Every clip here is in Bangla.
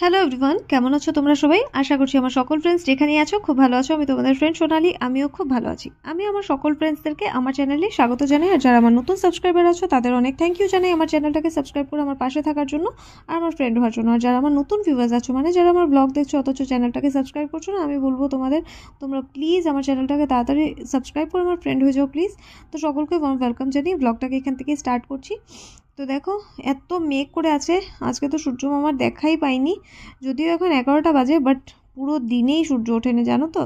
হ্যালো এভরিওয়ান কেমন আছো তোমরা সবাই? আশা করছি আমার সকল ফ্রেন্ডস যেখানেই আছো খুব ভালো আছো। আমি তোমাদের ফ্রেন্ড সোনালি, আমিও খুব ভালো আছি। আমি আমার সকল ফ্রেন্ডসদেরকে আমার চ্যানেলে স্বাগত জানাই। আর যারা আমার নতুন সাবস্ক্রাইবার আছো, তাদের অনেক থ্যাংক ইউ জানাই আমার চ্যানেলটাকে সাবস্ক্রাইব করে আমার পাশে থাকার জন্য আর আমার ফ্রেন্ড হওয়ার জন্য। আর যারা আমার নতুন ভিউয়ার্স আছো মানে যারা আমার ব্লগ দেখছ, অথচ চ্যানেলটাকে সাবস্ক্রাইব করছ না, আমি বলব তোমাদের, তোমরা প্লিজ আমার চ্যানেলটাকে তাড়াতাড়ি সাবস্ক্রাইব করে আমার ফ্রেন্ড হয়ে যাও প্লিজ তো সকলকে ওয়েলকাম জানিয়ে ব্লগটাকে এখান থেকে স্টার্ট করছি। তো দেখো, এত মেঘ করে আছে। আজকে তো সূর্য মামার দেখাই পাইনি। যদিও এখন এগারোটা বাজে বাট পুরো দিনেই সূর্য ওঠেনি, জানো তো?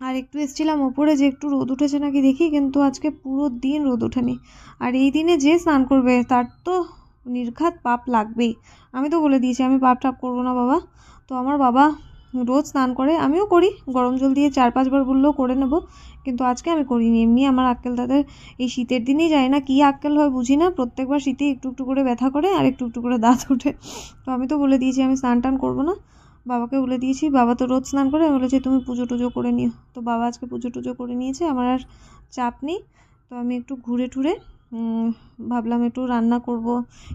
আর একটু এসছিলাম ওপরে যে একটু রোদ উঠেছে নাকি দেখি, কিন্তু আজকে পুরো দিন রোদ ওঠেনি। আর এই দিনে যে স্নান করবে, তার তো নির্ঘাত পাপ লাগবেই। আমি তো বলে দিয়েছি, আমি পাপ টাপ করব না, বাবা। তো আমার বাবা রোজ স্নান করে, আমিও করি। গরম জল দিয়ে চার পাঁচবার বললেও করে নেব। কিন্তু আজকে আমি করিনি। এমনি আমার আক্কেল তাদের এই শীতের দিনেই যায় না। কী আক্কেল হয় বুঝি না। প্রত্যেকবার শীতে একটু একটু করে ব্যথা করে আর একটু একটু করে দাঁত ওঠে। তো আমি তো বলে দিয়েছি, আমি স্নান টান করব না। বাবাকে বলে দিয়েছি, বাবা তো রোজ স্নান করে। আমি বলেছি, তুমি পুজো টুজো করে নিও। তো বাবা আজকে পুজো টুজো করে নিয়েছে। আমার আর চাপ নেই। তো আমি একটু ঘুরে টুরে ভাবলাম একটু রান্না করব।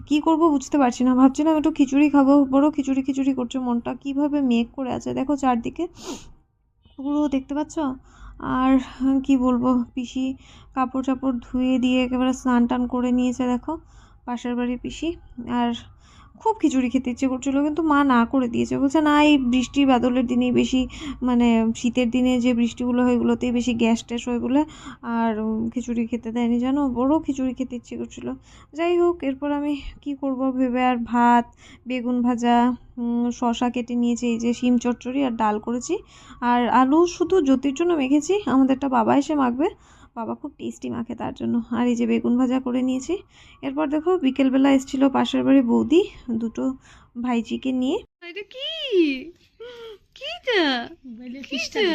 কি করব বুঝতে পারছি না। ভাবছিলাম একটু খিচুড়ি খাব। বড় খিচুড়ি খিচুড়ি করছে। মনটা কীভাবে মেঘ করে আছে। দেখো চারদিকে পুরো দেখতে পাচ্ছ? আর কি বলব, পিসি কাপড় চাপড় ধুয়ে দিয়ে একেবারে স্নান টান করে নিয়েছে, দেখো। পাশের বাড়ির পিসি। আর খুব খিচুড়ি খেতে ইচ্ছে করছিল, কিন্তু মা না করে দিয়েছে। বলছে, না, এই বৃষ্টি বাদলের দিনেই বেশি মানে শীতের দিনে যে বৃষ্টিগুলো হয় ওগুলোতেই বেশি গ্যাস ট্যাস হয় বলে আর খিচুড়ি খেতে দেয়নি, জানো? বড় খিচুড়ি খেতে ইচ্ছে করছিল। যাই হোক, এরপর আমি কি করব ভেবে আর ভাত, বেগুন ভাজা শশা কেটে নিয়েছি, এই যে শিম চচ্চড়ি আর ডাল করেছি। আর আলু শুধু জ্যোতির জন্য মেখেছি, আমাদেরটা বাবা এসে মাখবে। বাবা খুব টেস্টি মাখে তার জন্য আর এই যে বেগুন ভাজা করে নিয়েছি। এরপর দেখো বিকেলবেলা এসেছিল পাশের বাড়ি বৌদি দুটো ভাইজিকে নিয়ে। এটা কি? কিটা? কিটা?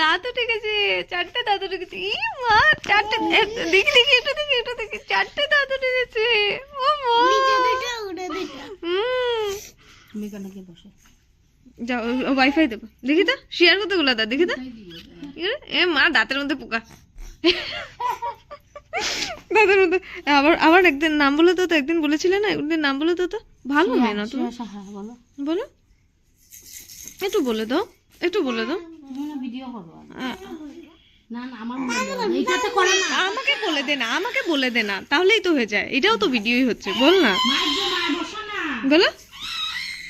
দাঁত উঠে গেছে চারটে দাঁত উঠে গেছে ই মা চারটে দেখি দেখি এটা দেখি এটা দেখি। চারটে দাঁত উঠে গেছে ও মা। হুম। যাও ওয়াইফাই দেবো। দেখি তো শেয়ার করতে গুলো দাঁত দেখি তো। এ মা দাঁতের মধ্যে পোকা। দাঁতের মধ্যে আবার আবার একদিন নাম বলে তো তো একদিন বলেছিলে না একদিন নাম বলে তো ভালো মেয়ে না তুমি বলো। একটু বলে দাও একটু বলে দাও। আমাকে বলে দে না আমাকে বলে দে না তাহলেই তো হয়ে যায়। এটাও তো ভিডিওই হচ্ছে বল না। বলো।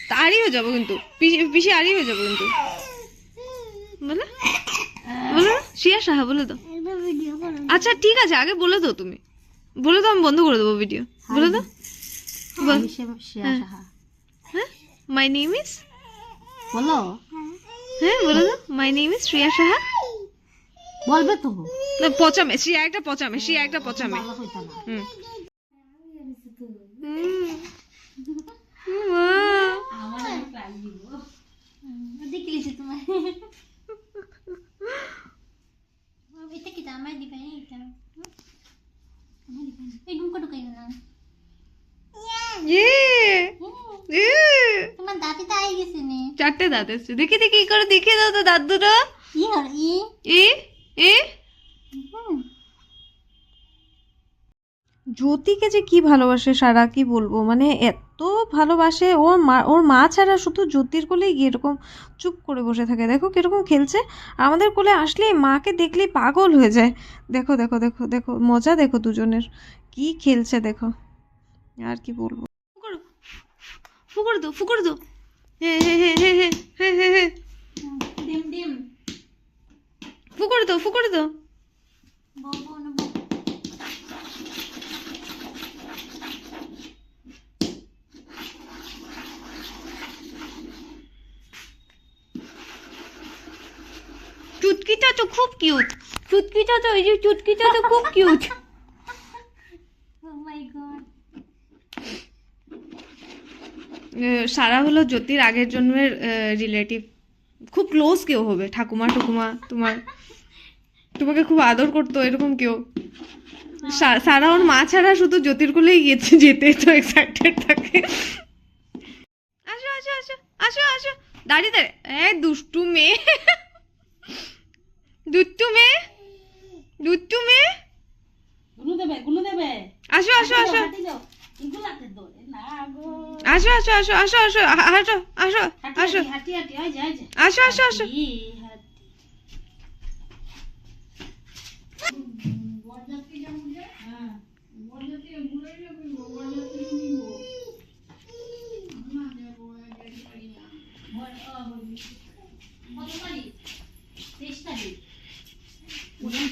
তা আরই হয়ে যাব কিন্তু। পিসি- পিসি আরই হয়ে যাব কিন্তু। বলো। বলো। না? শ্রিয়া সাহা বলে দাও আচ্ছা ঠিক আছে আগে বলে দাও তুমি। বলে দাও আমি বন্ধ করে দেবো ভিডিও বলে দাও। বল। হ্যাঁ। মাই নেম ইজ বলো। হ্যাঁ বলে দাও। My name is Shreya Saha. বলবে তো। না পচামে। শ্রিয়া একটা পচামে শ্রিয়া একটা পচামে। হুম। হুম। তোমার এটা কি আমার দিবে এটা এই ঢুকা ঢুকাই গেলাম ইয়ে ইয়ে। তোমার দাঁতে তো আই গেছে নে চারটে দাঁত এসছে দেখি দেখি কি করে দেখিয়ে দাও তো দাঁত দুটো ই হল ই এ এ হুম জ্যোতিকে যে কি ভালোবাসে সারা কি বলব? মানে এত ভালোবাসে ওর মা ওর মা ছাড়া শুধু জ্যোতির কোলেই গিয়ে এরকম চুপ করে বসে থাকে। দেখো কীরকম খেলছে। আমাদের কোলে আসলেই মাকে দেখলেই পাগল হয়ে যায়। দেখো দেখো দেখো দেখো মজা দেখো দুজনের। কি খেলছে দেখো। আর কি বলব? ফুকরো ফুকর দো ফুকর দো। হে হে হে হে হে হে হে হে। ডিম ডিম। ফুকর দো ফুকর দো। চুটকিটা তো খুব কিউট চুটকিটা তো এই যে চুটকিটা তো খুব কিউট ও মাই গড সারা হলো জ্যোতির আগের জন্মের রিলেটিভ খুব ক্লোজ কেউ হবে ঠাকুমা ঠুকুমা তোমার। তোমাকে খুব আদর করতো এরকম কেউ। সারা ওর মা ছাড়া শুধু জ্যোতির কোলেই গিয়েছে যেতে তো এক্সাইটেড থাকে। আসো আসো আসো আসো আসো। দাঁড়িয়ে দাঁড়িয়ে। এ দুষ্টু মেয়ে। দুষ্টু মেয়ে দুষ্টু মেয়ে গুলো দেবে গুলো দেবে। আসো আসো আসো। আসো আসো আসো আসো আসো আসো আসো আসো। আসো আসো আসো।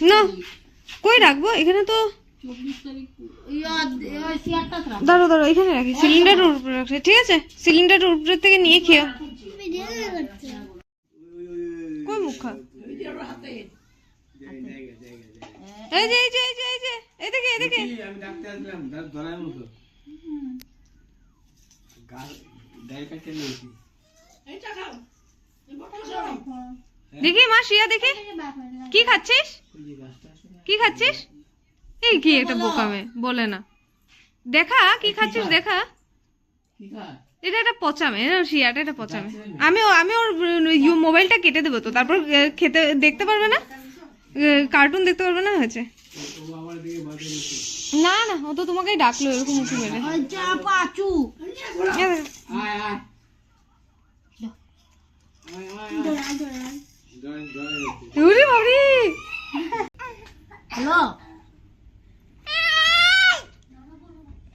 না কই রাখব? এখানে তো ইয়া- দাঁড়ো দাঁড়ো এখানে রাখি। সিলিন্ডারের উপরে রাখছি ঠিক আছে? সিলিন্ডারের উপরে থেকে নিয়ে খেয়ে কই মুখা এই যে এই যে এই যে এই যে এদিকে এদিকে আমি ডাকতে আসলাম তার ধরার মতো। গাল গায়ে কাটতে নিয়েছি দেখি মা শিয়া দেখি। কি খাচ্ছিস? কি খাচ্ছিস? এই কি এটা বোকামে বলে না। দেখা কি খাচ্ছিস দেখা? এটা একটা পচামে শিয়াটা এটা পচামে আমি ও- আমি ওর মোবাইলটা কেটে দেবো তো তারপর খেতে দেখতে পারবে না? কার্টুন দেখতে পারবে না হয়েছে? না না ও তো তোমাকেই ডাকলো এরকম উঁচু মেরে। পাচু। আয় আয়। উরি বাবরি। হ্যালো।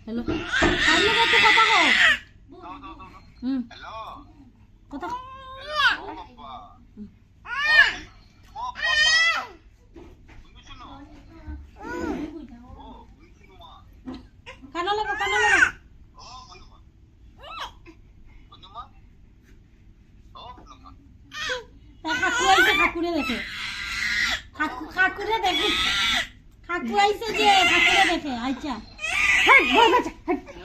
হ্যালো। কথা হুম। কথা কও। কানো লাগো কানো লাগো তা কাকু আইছে কাকুরে দেখে। কাকু কাকুরে দেখে। কাকু আইছে যে কাকুরে দেখে আচ্ছা বল বাচ্চা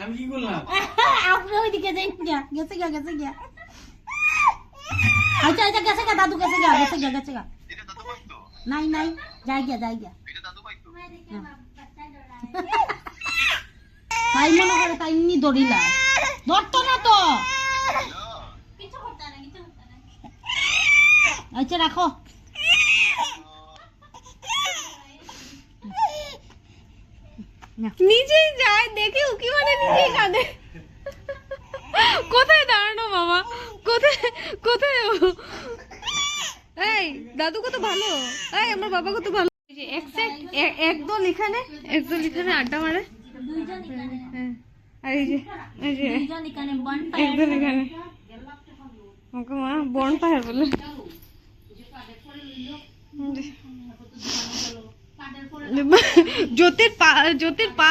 আমি কি করলাম? আপনি ওইদিকে যাই গিয়া গেছে গিয়া গেছে গিয়া। আচ্ছা আচ্ছা গেছে গিয়া দাদু গেছে গিয়া গেছে গিয়া গেছে গিয়া। নাই নাই যাই গিয়া যাই গিয়া। তাই মনে করে তাই নি দৌড়িলা। ধরতো না তো। কিছু করতে না কিছু করতে না আচ্ছা রাখো। নিজেই যায়, দেখে উকি মানে নিজেই কাঁদে। কোথায় দাঁড়ানো বাবা কোথায় কোথায় এই, দাদু কত ভালো? এই, আমার বাবা কত ভালো। একদল এখানে একদল এখানে আড্ডা মারে। হ্যাঁ একদল এখানে। মা বন পাহাড় বলে। জ্যোতির পা জ্যোতির পা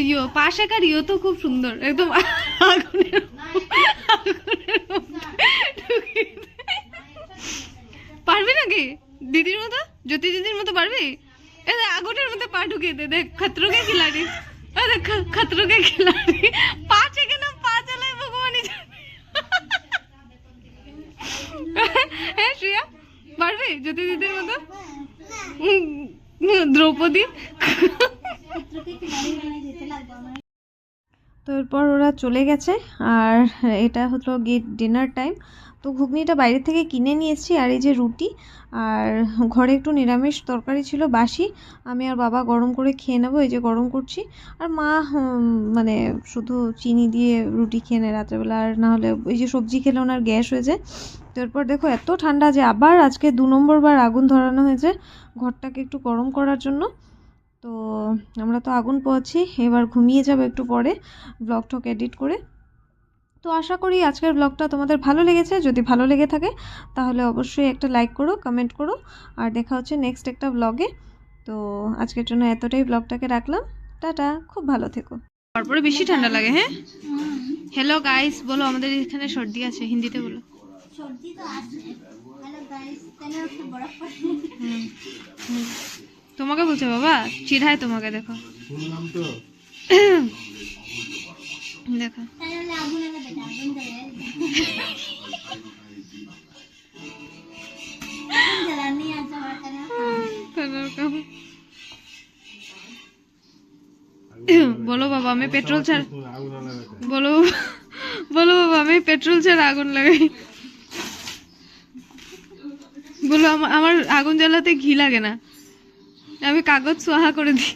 ইয়ো পা শেখার ইয়ো তো খুব সুন্দর। একদম। পারবি নাকি? দিদির মতো? জ্যোতি দিদির মতো পারবি? আগুনের মধ্যে পা ঢুকিয়ে দে, দেখ খতরোকে খিলাড়ি। খ- খতরোকে খিলাড়ি। পা চেকে না, পা চালায় ভগবানই হ্যাঁ শ্রিয়া পারবি জ্যোতি দিদির মতো? দ্রৌপদী? তো এরপর ওরা চলে গেছে আর এটা হলো গেট ডিনার টাইম তো ঘুগনিটা বাইরে থেকে কিনে নিয়েছি আর এই যে রুটি আর ঘরে একটু নিরামিষ তরকারি ছিল, বাসি। আমি আর বাবা গরম করে খেয়ে নেব, এই যে গরম করছি। আর মা মানে শুধু চিনি দিয়ে রুটি খেয়ে নেয় রাত্রেবেলা। আর না হলে এই যে সবজি খেলে ওনার গ্যাস হয়ে যায়। তো এরপর দেখো এত ঠান্ডা যে আবার আজকে দু নম্বর বার আগুন ধরানো হয়েছে ঘরটাকে একটু গরম করার জন্য। তো আমরা তো আগুন পোয়াচ্ছি এবার ঘুমিয়ে যাব একটু পরে, ব্লগ টক এডিট করে। তো আশা করি আজকের ব্লগটা তোমাদের ভালো লেগেছে। যদি ভালো লেগে থাকে তাহলে অবশ্যই একটা লাইক করো কমেন্ট করো আর দেখা হচ্ছে নেক্সট একটা ব্লগে তো আজকের জন্য এতটাই ব্লগটাকে রাখলাম। টাটা খুব ভালো থেকো। তারপরে বেশি ঠান্ডা লাগে হ্যাঁ? হ্যালো গাইস বলো আমাদের এখানে সর্দি আছে হিন্দিতে বলো। সর্দি তো আছে। Hello guys. তোমাকে বলছে বাবা চিড়ায় তোমাকে দেখো। দেখো তাহলে আগুন এনে দেবে আগুন জ্বালায় আগুন জ্বালানি আছে আমার কাছে কোনোরকম। বলো বাবা আমি পেট্রোল ছাড়া বলো বলো বাবা আমি পেট্রোল ছাড়া আগুন লাগাই। বলো আমা- আমার আগুন জ্বালাতে ঘি লাগে না। আমি কাগজ সোহা করে দিই।